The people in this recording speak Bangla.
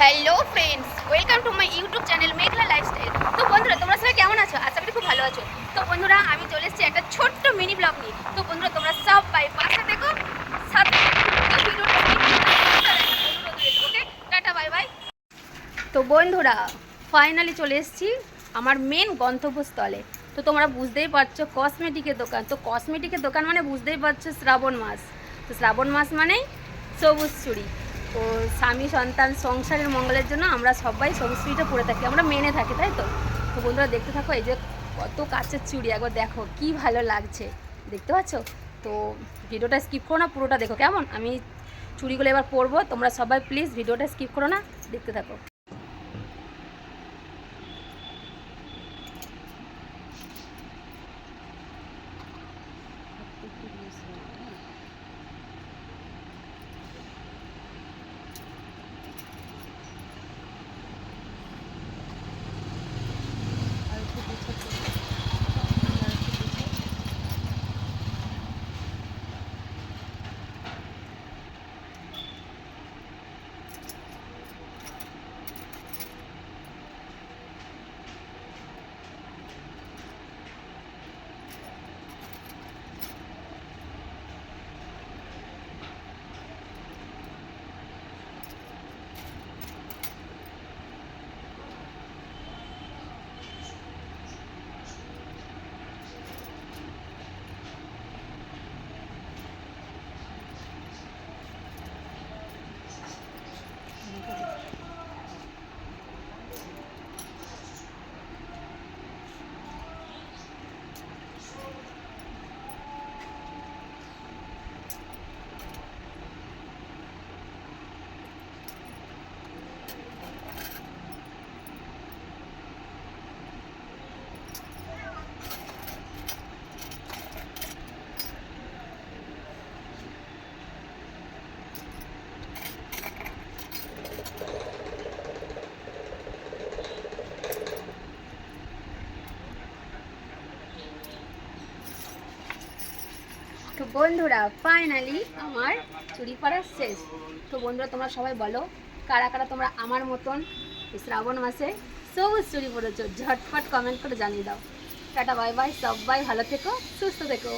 Hello friends welcome to my YouTube channel Meghla lifestyle তো বন্ধুরা, তোমরা সবাই কেমন আছো? আশা করি খুব ভালো আছো। তো বন্ধুরা, আমি চলে এসেছি একটা ছোট্ট মিনি ব্লগ নিয়ে। তো বন্ধুরা, তোমরা সব বাই পাশে দেখো সাথে টাটা বাই বাই তো বন্ধুরা ফাইনালি চলে এসেছি আমার মেন গন্তব্যস্থলে। তো তোমরা বুঝতেই পারছ কসমেটিকের দোকান। তো কসমেটিকের দোকান মানে বুঝতেই পারছ শ্রাবণ মাস। তো শ্রাবণ মাস মানেই সবুজ চুড়ি। তো স্বামী, সন্তান সংসারের মঙ্গলের জন্য আমরা সবাই সংস্কৃতিটা পড়ে থাকি, আমরা মেনে থাকি, তাই তো? তো বন্ধুরা দেখতে থাকো, এই যে কত কাছের চুড়ি, একবার দেখো কি ভালো লাগছে, দেখতে পাচ্ছ? তো ভিডিওটা স্কিপ করো না, পুরোটা দেখো, কেমন? আমি চুড়িগুলো এবার পরবো, তোমরা সবাই প্লিজ ভিডিওটা স্কিপ করো না, দেখতে থাকো। তো বন্ধুরা ফাইনালি আমার চুরি করা শেষ। তো বন্ধুরা, তোমরা সবাই বলো, কারা কারা তোমরা আমার মতন শ্রাবণ মাসে সবুজ চুরি পড়েছো ঝটপট কমেন্ট করে জানিয়ে দাও। টাটা বাই বাই সবাই ভালো থেকো, সুস্থ থেকো।